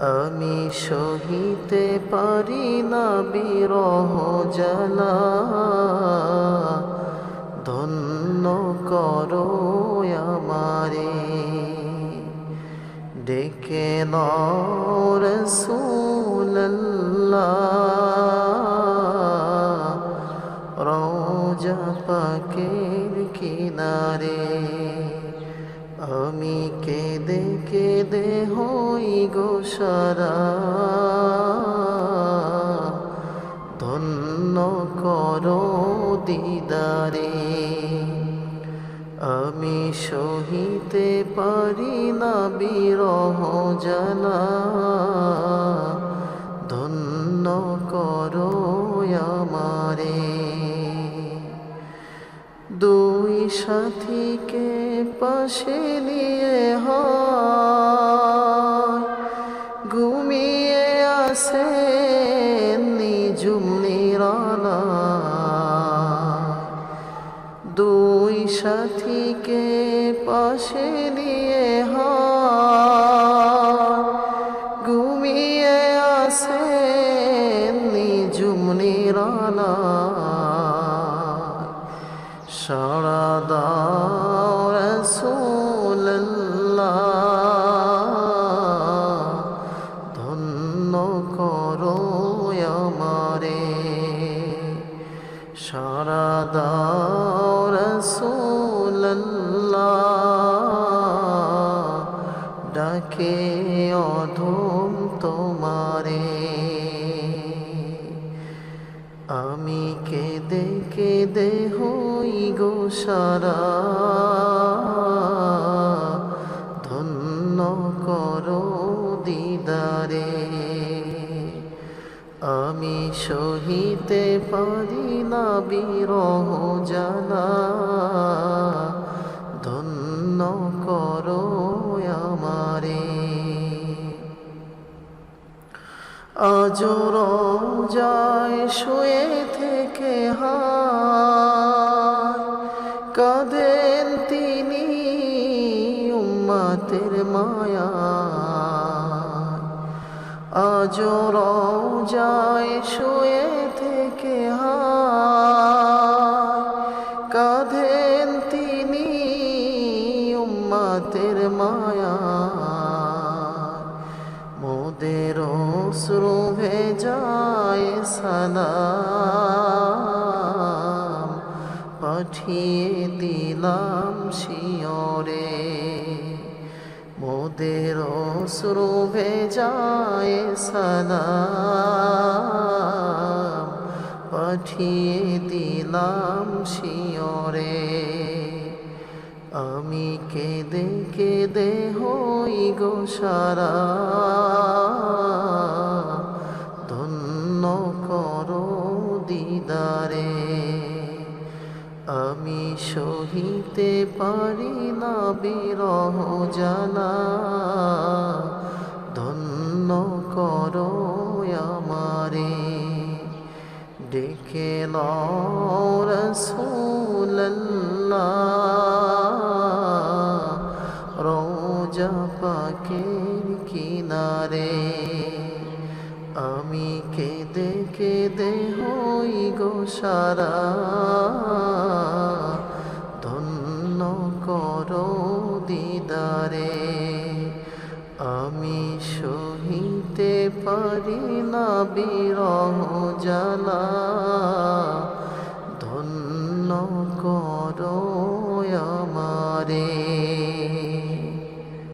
আমি সহিতে পারি না বিরহ জ্বালা। ধন্য করো আমারে। ডেকে রসুল্লাহ কিনারে। আমি কেঁদে কেঁদে হই গো সারা। ধন্য করো দিদারে, আমি সহিতে পারি না বিরহ জানা। ধন্য করো আমারে। দুই সাথীকে পাশে নিয়ে হয় ঘুমিয়ে আসে নিজুম দুই সাথীকে পাশে নিয়ে ঘুমিয়ে আসে নিজুম নিরালা। সারা দাও রাসূলুল্লাহ ডাকে অধম তোমারে। আমি কেদে কেদে হই গো সারা। আমি সহিতে পারি না বিরহ জানা। ধন্য করো আমারে। আজর যায় শুয়ে থেকে কাঁদেন তিনি উম্মাতের মায়া। আজর যায় শুয়ে থেকে কাঁদেন তিনি উম্মাতের মায়া। মোদের অশ্রু ভেজায় সালাম। পাঠিয়ে দিলাম শিয়রে। মোদের অশ্রু ভেজায় সালাম পাঠিয়ে দিলাম শিয়রে। আমি কেঁদে কেঁদে হই গো সারা। ধন্য করো দিদারে। সহিতে পারি না বিরহ জানা। ধন্য করো আমারে, ডেকে রসুল্লাহ রোজা পাকের কিনারে আমি কেঁদে কেঁদে হই গো সারা। দিদারে আমি সহিতে পারি না বিরহ জ্বালা।